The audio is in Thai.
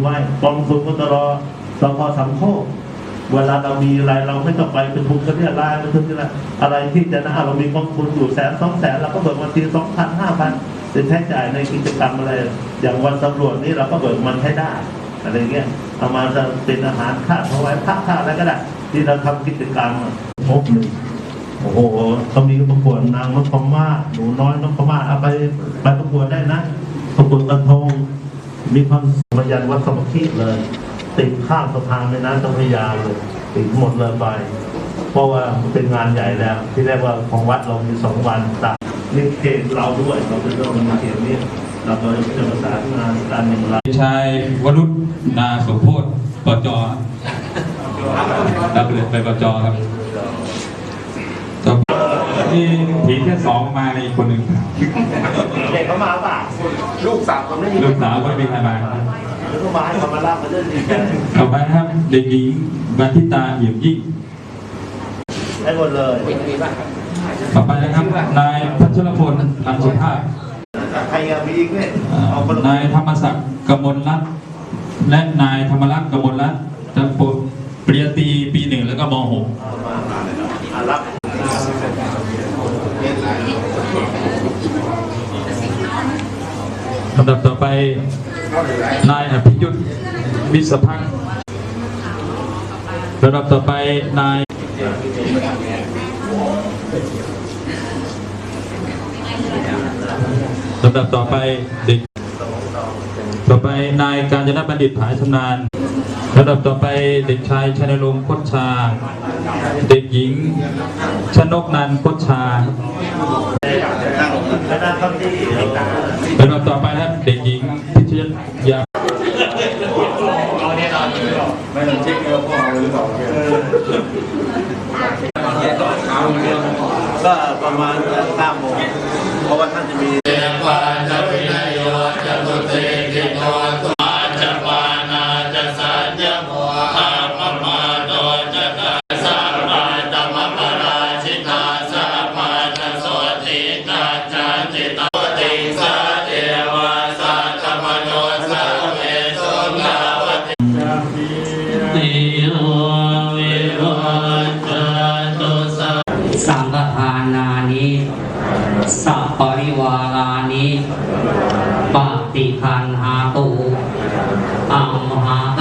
ไว้กองทุนก็ตรอสพสัมโคกเวลาเรามีอะไรเราไม่ต้องไปเป็นทุนกันเนี่ยรายเป็นทุนกันละอะไรที่จะนะเรามีกองทุนอยู่แสนสองแสนเราก็เบิกมาทีสองพันห้าพันเป็นใช้จ่ายในกิจกรรมอะไร อย่างวันตำรวจนี่เราก็เบิกมันใช้ได้อะไรเงี้ยเอามาจะเป็นอาหารค่าถวายพระค่าอะไรก็ได้ ที่เราทำกิจกรรมอะพบหนึ่งโอ้โหเขามีประกวดนางนพมาศหนูน้อยนพมาศเอาไปไปประกวดได้นะประกวดกระทง มีความสมยันวัดสมคิดเลย ติดข้ามสะพานแม่น้ำเจ้าพระยาเลยติดหมดเลยไป เพราะว่ามันเป็นงานใหญ่แล้ว ที่เรียกว่าของวัดเรามีสองวันตามนี่เขตเราด้วยเราเป็นต้องมีเขตนี้เราก็จะประสานงานการหนึ่งเราชายวรุษนาโสโพธปจรับเลยไปปจครับต่อ นี่ทีแค่สองมาในอีกคนหนึ่งเด็กเขามาป่ะลูกสาวคนไม่มีลูกสาวไม่มีใครมาหรือเขามาให้เขามาล่ามาเล่นดีกันต่อไปนะครับเด็กหญิงบันทิตาเอี่ยมยิ่งให้หมดเลยต่อไปนะครับนายพัชรพลอันสุภาพใครอะมีอีกเนี่ยอ่าเอาคนละนายธรรมศักดิ์กมลรัตน์และนายธรรมรักษ์กมลรัตน์จะปริญญาตรีปีหนึ่งแล้วก็มหก เอามาอะรับ ลำดับต่อไป นายอภิยุทธ์วิศพักลำดับต่อไป นายลำดับต่อไปเด็ก ต่อไปนายการจนบัณฑิตผายชำนาญลำดับต่อไปเด็กชายชนรงค์คดชา เด็กหญิง ชนกนันคดชา นั่งเข้าที่เอาลำดับต่อไปนะครับ เด็กหญิงพิชยาไม่ต้องเช็คเลยว่าพ่อเอาหรือเปล่าก็ประมาณเก้าโมงเพราะว่าท่านจะมี ติโยมิวัจโจสังฆทานานิสัพปริวารานิปฏิคันหาตุอัมหาต